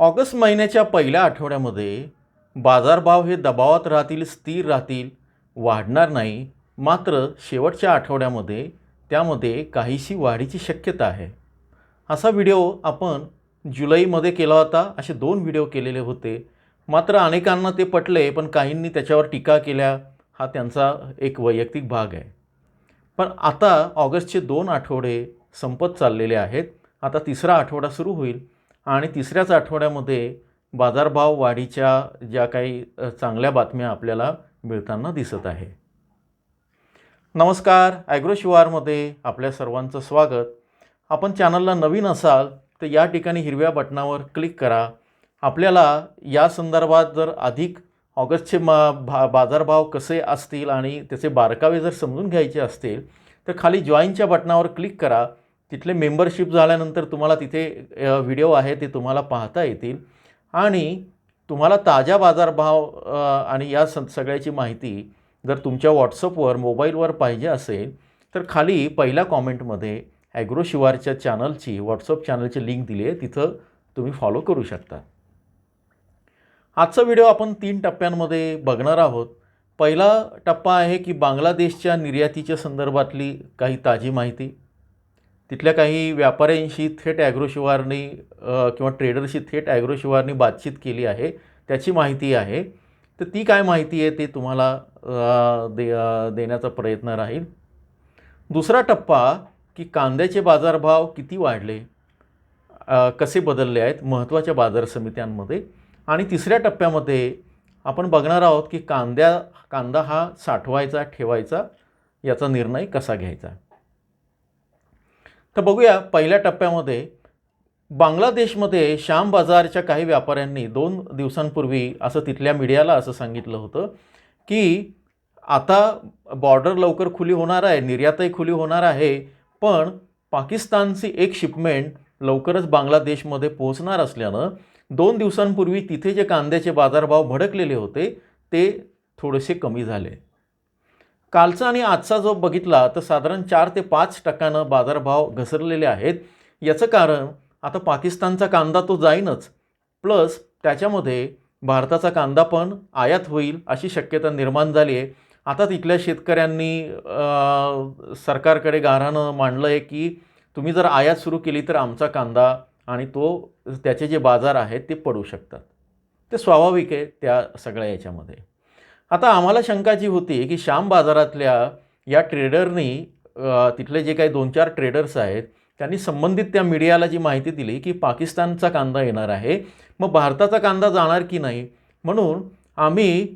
August महिन्याच्या पहिल्या आठवड्यामध्ये बाजारभाव हे दबावात राहतील स्थिर राहतील वाढणार नाही. मात्र शेवटच्या आठवड्यामध्ये त्यामध्ये काहीशी वाढीची शक्यता आहे. असा व्हिडिओ आपण जुलैमध्ये केला होता. असे दोन व्हिडिओ केलेले होते. मात्र अनेकांना ते पटले पण काहींनी त्याच्यावर टीका केल्या. हा त्यांचा एक वैयक्तिक भाग आहे. पण आता ऑगस्टचे दोन आठवडे संपत चाललेले आहेत. आता तिसरा आठवडा सुरू होईल. आणि तिसऱ्याच आठवड्यामध्ये बाजारभाव वाढीच्या ज्या काही चांगल्या बातम्या आपल्याला मिळताना दिसत आहे. नमस्कार ॲग्रोशिवारमध्ये आपल्या सर्वांचं स्वागत. आपण चॅनलला नवीन असाल तर या ठिकाणी हिरव्या बटनावर क्लिक करा. आपल्याला या संदर्भात जर अधिक ऑगस्टचे मा भा बाजारभाव कसे असतील आणि त्याचे बारकावे जर समजून घ्यायचे असतील तर खाली जॉईनच्या बटनावर क्लिक करा. तिथले मेंबरशिप झाल्यानंतर तुम्हाला तिथे व्हिडिओ आहे ते तुम्हाला पाहता येतील. आणि तुम्हाला ताज्या बाजारभाव आणि या स सगळ्याची माहिती जर तुमच्या व्हॉट्सअपवर मोबाईलवर पाहिजे असेल तर खाली पहिल्या कॉमेंटमध्ये ॲग्रो शिवारच्या चॅनलची व्हॉट्सअप चॅनलची लिंक दिली आहे. तिथं तुम्ही फॉलो करू शकता. आजचा व्हिडिओ आपण तीन टप्प्यांमध्ये बघणार आहोत. पहिला टप्पा आहे की बांगलादेशच्या निर्यातीच्या संदर्भातली काही ताजी माहिती. तिथल्या काही व्यापाऱ्यांशी थेट ॲग्रोशिवारनी किंवा ट्रेडरशी थेट ॲग्रोशिवारनी बातचीत केली आहे त्याची माहिती आहे. तर ती काय माहिती आहे ते तुम्हाला दे देण्याचा प्रयत्न राहील. दुसरा टप्पा की कांद्याचे बाजारभाव किती वाढले? कसे बदलले आहेत? महत्त्वाच्या बाजार समित्यांमध्ये. आणि तिसऱ्या टप्प्यामध्ये आपण बघणार आहोत की कांद्या कांदा हा साठवायचा ठेवायचा याचा निर्णय कसा घ्यायचा? तर बघूया पहिल्या टप्प्यामध्ये बांगलादेशमध्ये श्याम बाजारच्या काही व्यापाऱ्यांनी दोन दिवसांपूर्वी असं तिथल्या मीडियाला असं सांगितलं होतं की आता बॉर्डर लवकर खुली होणार आहे निर्यातही खुली होणार आहे पण पाकिस्तानची एक शिपमेंट लवकरच बांगलादेशमध्ये पोहोचणार असल्यानं दोन दिवसांपूर्वी तिथे जे कांद्याचे बाजारभाव भडकलेले होते ते थोडेसे कमी झाले. कालचा आणि आजचा जो बघितला तर साधारण चार ते पाच टक्क्यानं बाजारभाव घसरलेले आहेत. याचं कारण आता पाकिस्तानचा कांदा तो जाईनच. प्लस त्याच्यामध्ये भारताचा कांदा पण आयात होईल अशी शक्यता निर्माण झाली आहे. आता तिथल्या शेतकऱ्यांनी सरकारकडे गाऱ्हाणं मांडलं आहे की तुम्ही जर आयात सुरू केली तर आमचा कांदा आणि तो त्याचे जे बाजार आहेत ते पडू शकतात. ते स्वाभाविक आहे त्या सगळ्या याच्यामध्ये. आता आम्हाला शंका जी होती की श्याम बाजारातल्या या ट्रेडरनी तिथले जे काही दोन चार ट्रेडर्स आहेत त्यांनी संबंधित त्या मीडियाला जी माहिती दिली की पाकिस्तानचा कांदा येणार आहे मग भारताचा कांदा जाणार की नाही? म्हणून आम्ही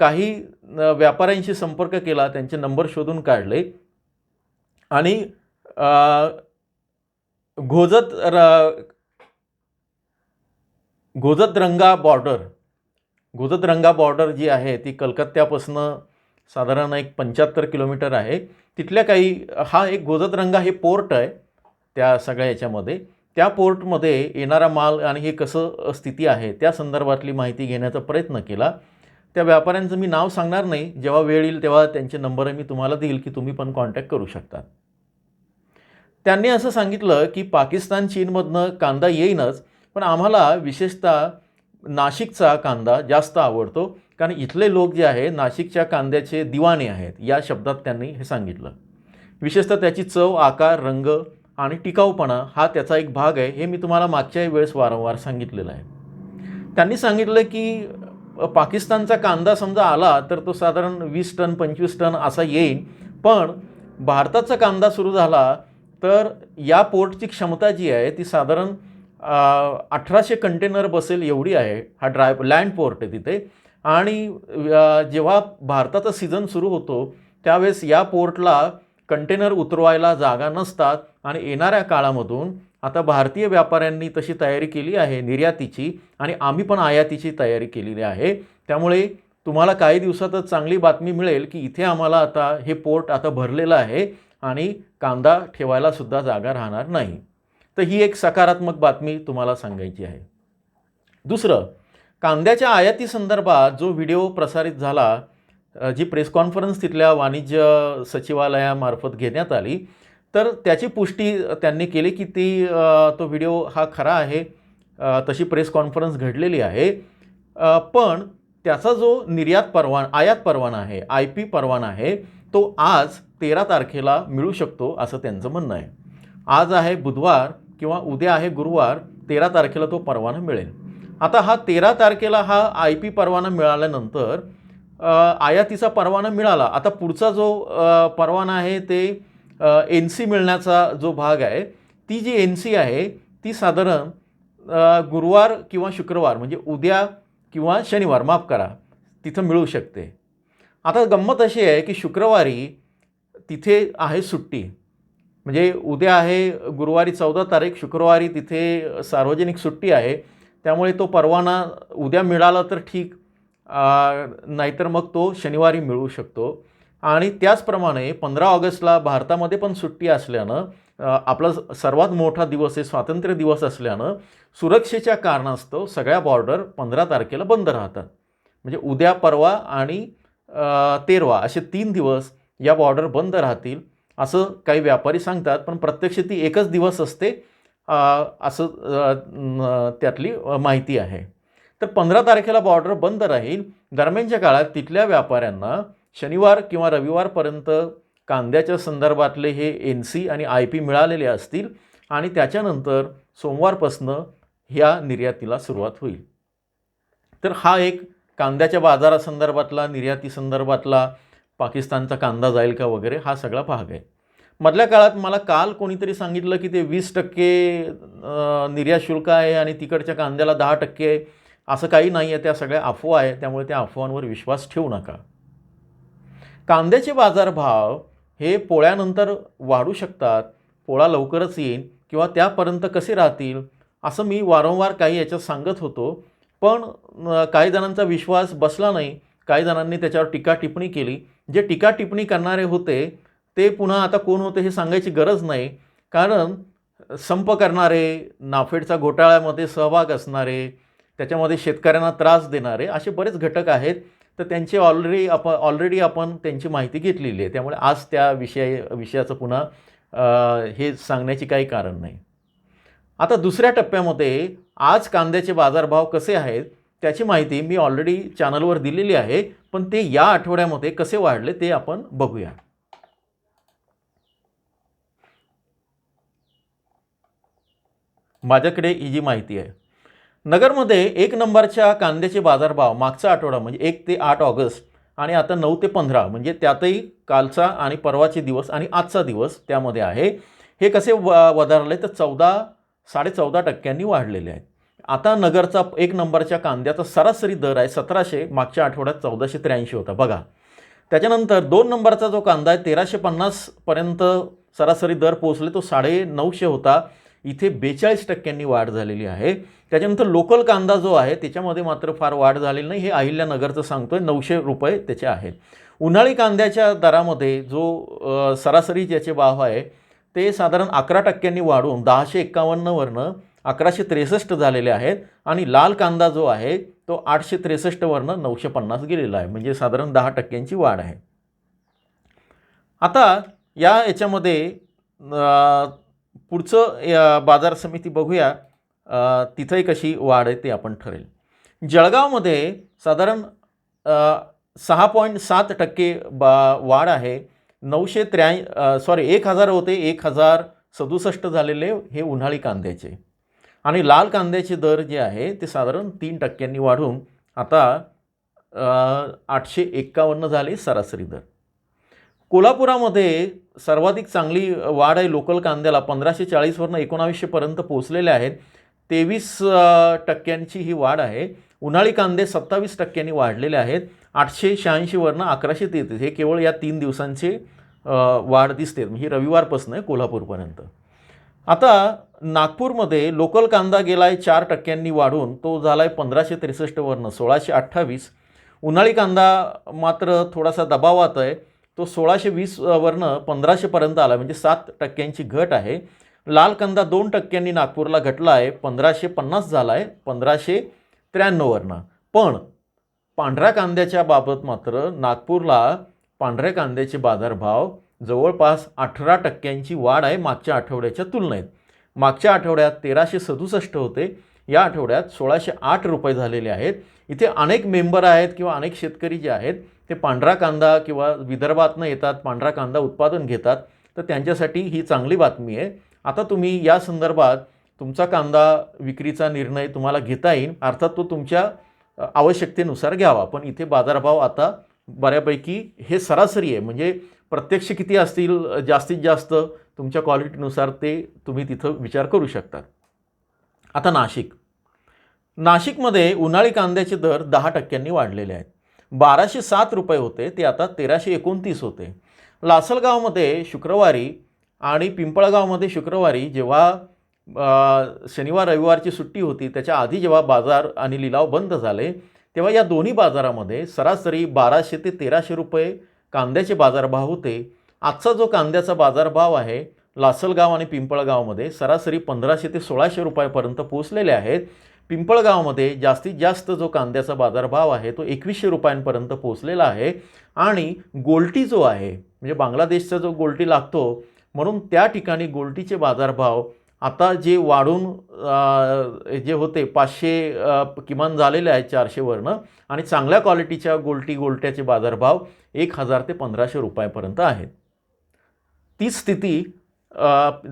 काही व्यापाऱ्यांशी संपर्क केला त्यांचे नंबर शोधून काढले आणि घोजत र घोजत रंगा बॉर्डर घोजतरंगा बॉर्डर जी आहे ती कलकत्त्यापासनं साधारण एक पंच्याहत्तर किलोमीटर आहे. तिथल्या काही हा एक घोजतरंगा हे पोर्ट आहे त्या सगळ्या याच्यामध्ये. त्या पोर्टमध्ये येणारा माल आणि हे कसं स्थिती आहे त्या संदर्भातली माहिती घेण्याचा प्रयत्न केला. त्या व्यापाऱ्यांचं मी नाव सांगणार नाही. जेव्हा वेळ येईल तेव्हा त्यांचे नंबर मी तुम्हाला देईल की तुम्ही पण कॉन्टॅक्ट करू शकता. त्यांनी असं सांगितलं की पाकिस्तान चीनमधनं कांदा येईनच पण आम्हाला विशेषतः नाशिकचा कांदा जास्त आवडतो. कारण इथले लोक जे आहे नाशिकच्या कांद्याचे दिवाणे आहेत या शब्दात त्यांनी हे सांगितलं. विशेषतः त्याची चव आकार रंग आणि टिकाऊपणा हा त्याचा एक भाग आहे हे मी तुम्हाला मागच्याही वेळेस वारंवार सांगितलेलं आहे. त्यांनी सांगितलं की पाकिस्तानचा कांदा समजा आला तर तो साधारण वीस टन पंचवीस टन असा येईल. पण भारताचा कांदा सुरू झाला तर या पोर्टची क्षमता जी आहे ती साधारण अठराशे कंटेनर बसेल एवढी आहे. हा ड्राय लँड पोर्ट आहे तिथे. आणि जेव्हा भारताचा सीझन सुरू होतो त्यावेळेस या पोर्टला कंटेनर उतरवायला जागा नसतात. आणि येणाऱ्या काळामधून आता भारतीय व्यापाऱ्यांनी तशी तयारी केली आहे निर्यातीची. आणि आम्ही पण आयातीची तयारी केलेली आहे. त्यामुळे तुम्हाला काही दिवसातच चांगली बातमी मिळेल की इथे आम्हाला आता हे पोर्ट आता भरलेलं आहे. आणि कांदा ठेवायला सुद्धा जागा राहणार नाही. तर ही एक सकारात्मक बातमी तुम्हाला सांगायची आहे. दुसरं कांद्याच्या आयाती संदर्भात जो व्हिडिओ प्रसारित झाला जी प्रेस कॉन्फरन्स तिथल्या वाणिज्य सचिवालयामार्फत घेण्यात आली तर त्याची पुष्टी त्यांनी केली की ती तो व्हिडिओ हा खरा आहे तशी प्रेस कॉन्फरन्स घडलेली आहे. पण त्याचा जो निर्यात परवा आयात परवाना आहे आय पी परवाना आहे तो आज तेरा तारखेला मिळू शकतो असं त्यांचं म्हणणं आहे. आज आहे बुधवार किंवा उद्या आहे गुरुवार तेरा तारखेला तो परवाना मिळेल. आता हा तेरा तारखेला हा आय पी परवाना मिळाल्यानंतर आयातीचा परवाना मिळाला. आता पुढचा जो परवाना आहे ते एन सी मिळण्याचा जो भाग आहे ती जी एन सी आहे ती साधारण गुरुवार किंवा शुक्रवार म्हणजे उद्या किंवा शनिवार माफ करा तिथं मिळू शकते. आता गंमत अशी आहे की शुक्रवारी तिथे आहे सुट्टी. म्हणजे उद्या आहे गुरुवारी चौदा तारीख शुक्रवारी तिथे सार्वजनिक सुट्टी आहे. त्यामुळे तो परवाना उद्या मिळाला तर ठीक नाहीतर मग तो शनिवारी मिळू शकतो. आणि त्याचप्रमाणे पंधरा ऑगस्टला भारतामध्ये पण सुट्टी असल्यानं आपला सर्वात मोठा दिवस आहे स्वातंत्र्य दिवस असल्यानं सुरक्षेच्या कारणास्तव सगळ्या बॉर्डर पंधरा तारखेला बंद राहतात. म्हणजे उद्या परवा आणि तेरवा असे तीन दिवस या बॉर्डर बंद राहतील. असं काही व्यापारी सांगतात पण प्रत्यक्ष ती एकच दिवस असते असं त्यातली माहिती आहे. तर पंधरा तारखेला बॉर्डर बंद राहील. दरम्यानच्या काळात तिथल्या व्यापाऱ्यांना शनिवार किंवा रविवारपर्यंत कांद्याच्या संदर्भातले हे एन सी आणि आय पी मिळालेले असतील आणि त्याच्यानंतर सोमवारपासनं ह्या निर्यातीला सुरुवात होईल. तर हा एक कांद्याच्या बाजारासंदर्भातला निर्याती संदर्भातला पाकिस्तानचा कांदा जाईल का वगैरे हा सगळा भाग आहे. मधल्या काळात मला काल कोणीतरी सांगितलं की ते वीस टक्के निर्यात शुल्क आहे आणि तिकडच्या कांद्याला दहा टक्के आहे असं काही नाही आहे त्या सगळ्या अफवा आहे त्यामुळे त्या अफवांवर विश्वास ठेवू नका. कांद्याचे बाजारभाव हे पोळ्यानंतर वाढू शकतात पोळा लवकरच येईल किंवा त्यापर्यंत कसे राहतील असं मी वारंवार काही याच्यात सांगत होतो. पण काही जणांचा विश्वास बसला नाही काही जणांनी त्याच्यावर टीका टिप्पणी केली. जे टीका टिप्पणी करणारे होते ते पुन्हा आता कोण होते हे सांगायची गरज नाही. कारण संप करणारे नाफेडचा घोटाळ्यामध्ये सहभाग असणारे त्याच्यामध्ये शेतकऱ्यांना त्रास देणारे असे बरेच घटक आहेत. तर त्यांची ऑलरेडी आपण ऑलरेडी आपण त्यांची माहिती घेतलेली आहे. त्यामुळे आज त्या विषय विषयाचं पुन्हा हे सांगण्याची काही कारण नाही. आता दुसऱ्या टप्प्यामध्ये आज कांद्याचे बाजारभाव कसे आहेत? त्याची माहिती मी ऑलरेडी चॅनलवर दिलेली आहे पण ते या आठवड्यामध्ये कसे वाढले ते आपण बघूया. माझ्याकडे ही जी माहिती आहे. नगरमध्ये एक नंबरच्या कांद्याचे बाजारभाव मागचा आठवडा म्हणजे एक ते आठ ऑगस्ट आणि आता नऊ ते पंधरा म्हणजे त्यातही कालचा आणि परवाचे दिवस आणि आजचा दिवस त्यामध्ये आहे. हे कसे व वधारले तर चौदा साडे चौदा टक्क्यांनी वाढलेले आहेत. आता नगरचा एक नंबरच्या कांद्याचा सरासरी दर आहे सतराशे मागच्या आठवड्यात चौदाशे त्र्याऐंशी होता. बघा. त्याच्यानंतर दोन नंबरचा जो कांदा आहे तेराशे पन्नासपर्यंत सरासरी दर पोहोचले तो साडे नऊशे होता. इथे बेचाळीस टक्क्यांनी वाढ झालेली आहे. त्याच्यानंतर लोकल कांदा जो आहे त्याच्यामध्ये मात्र फार वाढ झालेली नाही. हे अहिल्यानगरचं सांगतोय नऊशे रुपये त्याचे आहेत उन्हाळी कांद्याच्या दरामध्ये जो सरासरी ज्याचे भाव आहे ते साधारण अकरा टक्क्यांनी वाढून दहाशे एक्कावन्नवरनं अकराशे त्रेसष्ट झालेले आहेत आणि लाल कांदा जो आहे तो आठशे त्रेसष्टवरनं नऊशे पन्नास गेलेला आहे. म्हणजे साधारण दहा टक्क्यांची वाढ आहे. आता या याच्यामध्ये पुढचं या बाजार समिती बघूया. तिथंही कशी वाढ आहे ते आपण ठरेल. जळगावमध्ये साधारण सहा पॉईंट सात टक्के बा वाढ आहे. नऊशे त्र्या सॉरी एक हजार होते. एक हजार सदुसष्ट झालेले हे उन्हाळी कांद्याचे. आणि लाल कांद्याचे दर जे आहे ते साधारण तीन टक्क्यांनी वाढून आता आठशे एक्कावन्न झाले सरासरी दर. कोल्हापुरामध्ये सर्वाधिक चांगली वाढ आहे लोकल कांद्याला. पंधराशे चाळीसवरनं एकोणावीसशेपर्यंत पोचलेले आहेत. तेवीस टक्क्यांची ही वाढ आहे. उन्हाळी कांदे सत्तावीस टक्क्यांनी वाढलेले आहेत. आठशे शहाऐंशीवरनं अकराशे तेहतीस. हे केवळ या तीन दिवसांचे वाढ दिसते. ही रविवारपासून आहे कोल्हापूरपर्यंत. आता नागपूरमध्ये लोकल कांदा गेला आहे चार टक्क्यांनी वाढून तो झाला आहे पंधराशे त्रेसष्टवरनं सोळाशे अठ्ठावीस. उन्हाळी कांदा मात्र थोडासा दबावात आहे. तो सोळाशे वीसवरनं पंधराशेपर्यंत आला म्हणजे सात टक्क्यांची घट आहे. लाल कांदा दोन टक्क्यांनी नागपूरला घटला आहे पंधराशे पन्नास झाला आहे पंधराशे त्र्याण्णववरनं पण पांढऱ्या कांद्याच्या बाबत मात्र नागपूरला पांढऱ्या कांद्याचे बाजारभाव जवळपास अठरा टक्क्यांची वाढ आहे मागच्या आठवड्याच्या तुलनेत. मागच्या आठवड्यात तेराशे सदुसष्ट होते. या आठवड्यात सोळाशे आठ रुपये झालेले आहेत. इथे अनेक मेंबर आहेत किंवा अनेक शेतकरी जे आहेत ते पांढरा कांदा किंवा विदर्भातनं येतात पांढरा कांदा उत्पादन घेतात. तर त्यांच्यासाठी ही चांगली बातमी आहे. आता तुम्ही या संदर्भात तुमचा कांदा विक्रीचा निर्णय तुम्हाला घेता येईल. अर्थात तो तुमच्या आवश्यकतेनुसार घ्यावा. पण इथे बाजारभाव आता बऱ्यापैकी हे सरासरी आहे. म्हणजे प्रत्यक्ष किती असतील जास्तीत जास्त तुमच्या क्वालिटीनुसार ते तुम्ही तिथं विचार करू शकता. आता नाशिक. नाशिकमध्ये उन्हाळी कांद्याचे दर दहा टक्क्यांनी वाढलेले आहेत. बाराशे सात रुपये होते ते आता तेराशे एकोणतीस होते. लासलगावमध्ये शुक्रवारी आणि पिंपळगावमध्ये शुक्रवारी जेव्हा शनिवार रविवारची सुट्टी होती त्याच्या आधी जेव्हा बाजार आणि लिलाव बंद झाले तेव्हा या दोन्ही बाजारामध्ये सरासरी बाराशे ते तेराशे रुपये कांद्याचे बाजारभाव होते. आजचा जो कांद्याचा बाजारभाव आहे लासलगाव आणि पिंपळगावमध्ये सरासरी पंधराशे ते सोळाशे रुपयापर्यंत पोहोचलेले आहेत. पिंपळगावमध्ये जास्तीत जास्त जो कांद्याचा बाजारभाव आहे तो एकवीसशे रुपयांपर्यंत पोहोचलेला आहे. आणि गोल्टी जो आहे म्हणजे बांगलादेशचा जो गोल्टी लागतो म्हणून त्या ठिकाणी गोल्टीचे बाजारभाव आता जे वाढून जे होते पाचशे किमान झालेले आहेत चारशेवरनं आणि चांगल्या क्वालिटीच्या गोलटी गोलट्याचे बाजारभाव एक हजार ते पंधराशे रुपयापर्यंत आहेत. तीच स्थिती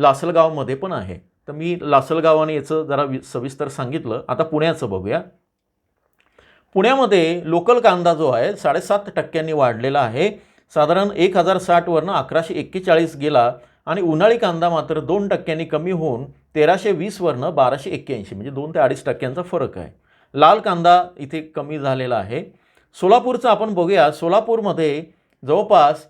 लासलगावमध्ये पण आहे. तर मी लासलगावाने याचं जरा वि सविस्तर सांगितलं. आता पुण्याचं बघूया. पुण्यामध्ये लोकल कांदा जो आहे साडेसात टक्क्यांनी वाढलेला आहे. साधारण एक हजार साठवरनं अकराशे एक्केचाळीस गेला. आणि उन्हाळी कांदा मात्र दोन टक्क्यांनी कमी होऊन तेराशे वीसवरनं बाराशे एक्क्याऐंशी म्हणजे दोन ते अडीच टक्क्यांचा फरक आहे. लाल कांदा इथे कमी झालेला आहे. सोलापूरचं आपण बघूया. सोलापूरमध्ये जवळपास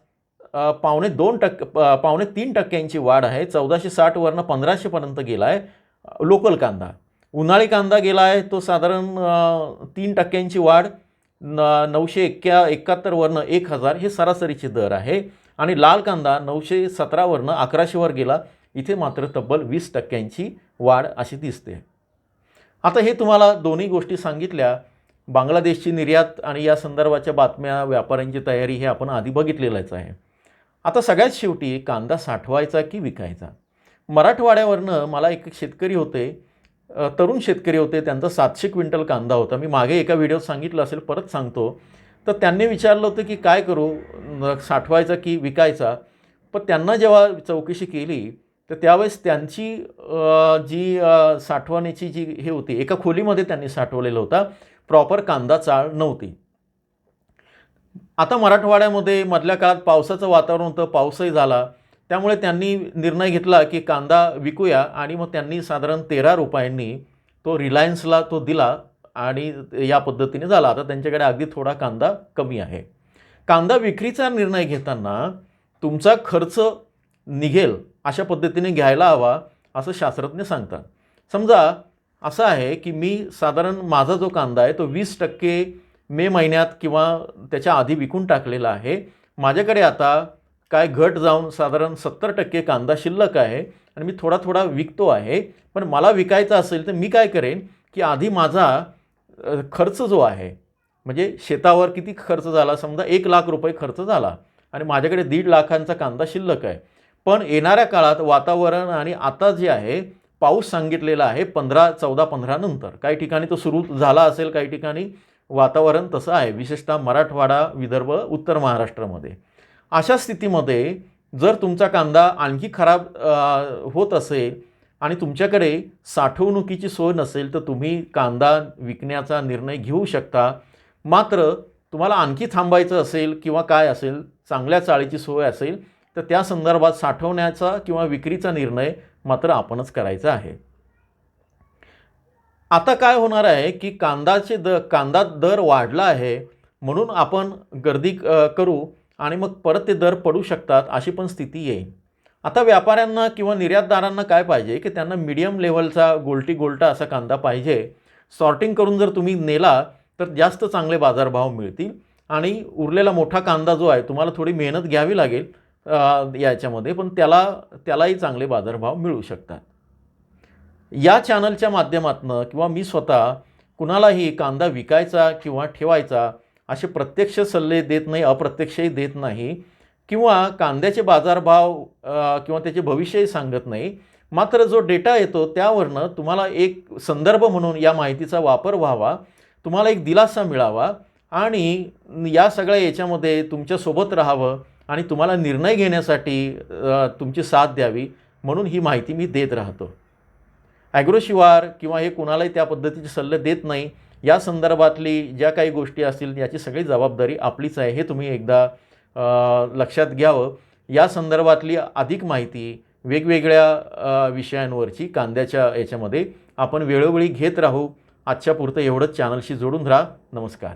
पावणे दोन टक्के पावणे तीन टक्क्यांची वाढ आहे. चौदाशे साठवरनं पंधराशेपर्यंत गेला आहे लोकल कांदा. उन्हाळी कांदा गेला आहे तो साधारण तीन टक्क्यांची वाढ. न नऊशे एक्क्या एकाहत्तरवरनं एक हजार हे सरासरीचे दर आहे. आणि लाल कांदा नऊशे सतरावरनं अकराशेवर गेला इथे मात्र तब्बल वीस टक्क्यांची वाढ अशी दिसते. आता हे तुम्हाला दोन्ही गोष्टी सांगितल्या. बांगलादेशची निर्यात आणि या संदर्भाच्या बातम्या व्यापाऱ्यांची तयारी हे आपण आधी बघितलेलंच आहे. आता सगळ्यात शेवटी कांदा साठवायचा की विकायचा? मराठवाड्यावरनं मला एक शेतकरी होते तरुण शेतकरी होते त्यांचा सातशे क्विंटल कांदा होता. मी मागे एका व्हिडिओत सांगितलं असेल परत सांगतो. तर त्यांनी विचारलं होतं की काय करू? साठवायचा की विकायचा? पण त्यांना जेव्हा चौकशी केली तर त्यावेळेस त्यांची जी साठवण्याची जी हे होती एका खोलीमध्ये त्यांनी साठवलेला होता. प्रॉपर कांदा चाळ नव्हती. आता मराठवाड्यामध्ये मधल्या काळात पावसाचं वातावरण होतं पाऊसही झाला. त्यामुळे त्यांनी निर्णय घेतला की कांदा विकूया आणि मग त्यांनी साधारण तेरा रुपयांनी तो रिलायन्सला तो दिला आणि या पद्धतीने झाला. आता त्यांच्याकडे अगदी थोडा कांदा कमी आहे. कांदा विक्रीचा निर्णय घेताना तुमचा खर्च निघेल अशा पद्धतीने घ्यायला हवा असं शास्त्रज्ञ सांगतात. समजा असं आहे की मी साधारण माझा जो कांदा आहे तो वीस टक्के मे महिन्यात किंवा त्याच्या आधी विकून टाकलेला आहे. माझ्याकडे आता काय घट जाऊन साधारण सत्तर टक्के कांदा शिल्लक आहे आणि मी थोडा थोडा विकतो आहे पण मला विकायचा असेल तर मी काय करेन की आधी माझा खर्च जो आहे म्हणजे शेतावर किती खर्च झाला समजा एक लाख रुपये खर्च झाला आणि माझ्याकडे दीड लाखांचा कांदा शिल्लक आहे. पण येणाऱ्या काळात वातावरण आणि आता जे आहे पाऊस सांगितलेला आहे पंधरा चौदा पंधरा नंतर. काही ठिकाणी तो सुरू झाला असेल काही ठिकाणी वातावरण तसं आहे विशेषतः मराठवाडा विदर्भ उत्तर महाराष्ट्रामध्ये. अशा स्थितीमध्ये जर तुमचा कांदा आणखी खराब होत असेल आणि तुमच्याकडे साठवणुकीची सोय नसेल तर तुम्ही कांदा विकण्याचा निर्णय घेऊ शकता. मात्र तुम्हाला आणखी थांबायचं असेल किंवा काय असेल चांगल्या चाळीची सोय असेल तर त्या संदर्भात साठवण्याचा किंवा विक्रीचा निर्णय मात्र आपणच करायचा आहे. आता काय होणार आहे की कांदाचे द कांदा दर वाढला आहे म्हणून आपण गर्दी करू. आणि मग परत ते दर पडू शकतात अशी पण स्थिती येईल. आता व्यापाऱ्यांना किंवा निर्यातदारांना काय पाहिजे? की त्यांना मीडियम लेवलचा गोलटी गोलटा असा कांदा पाहिजे. सॉर्टिंग करून जर तुम्ही नेला तर जास्त चांगले बाजारभाव मिळतील. आणि उरलेला मोठा कांदा जो आहे तुम्हाला थोडी मेहनत घ्यावी लागेल याच्यामध्ये. पण त्याला त्यालाही चांगले बाजारभाव मिळू शकतात. या चॅनलच्या माध्यमातून किंवा मी स्वतः कुणालाही कांदा विकायचा किंवा ठेवायचा असे प्रत्यक्ष सल्ले देत नाही अप्रत्यक्षही देत नाही किंवा कांद्याचे बाजारभाव किंवा त्याचे भविष्यही सांगत नाही. मात्र जो डेटा येतो त्यावरनं तुम्हाला एक संदर्भ म्हणून या माहितीचा वापर व्हावा तुम्हाला एक दिलासा मिळावा आणि या सगळ्या याच्यामध्ये तुमच्यासोबत राहावं आणि तुम्हाला निर्णय घेण्यासाठी तुमची साथ द्यावी म्हणून ही माहिती मी देत राहतो. ॲग्रोशिवार किंवा हे कुणालाही त्या पद्धतीचे सल्ले देत नाही. या संदर्भातली ज्या काही गोष्टी असतील याची सगळी जबाबदारी आपलीच आहे हे तुम्ही एकदा लक्षात घ्यावं. या संदर्भातली अधिक माहिती वेगवेगळ्या विषयांवरची कांद्याच्या याच्यामध्ये आपण वेळोवेळी घेत राहू. आजच्या पुरतं एवढंच. चॅनलशी जोडून राहा. नमस्कार.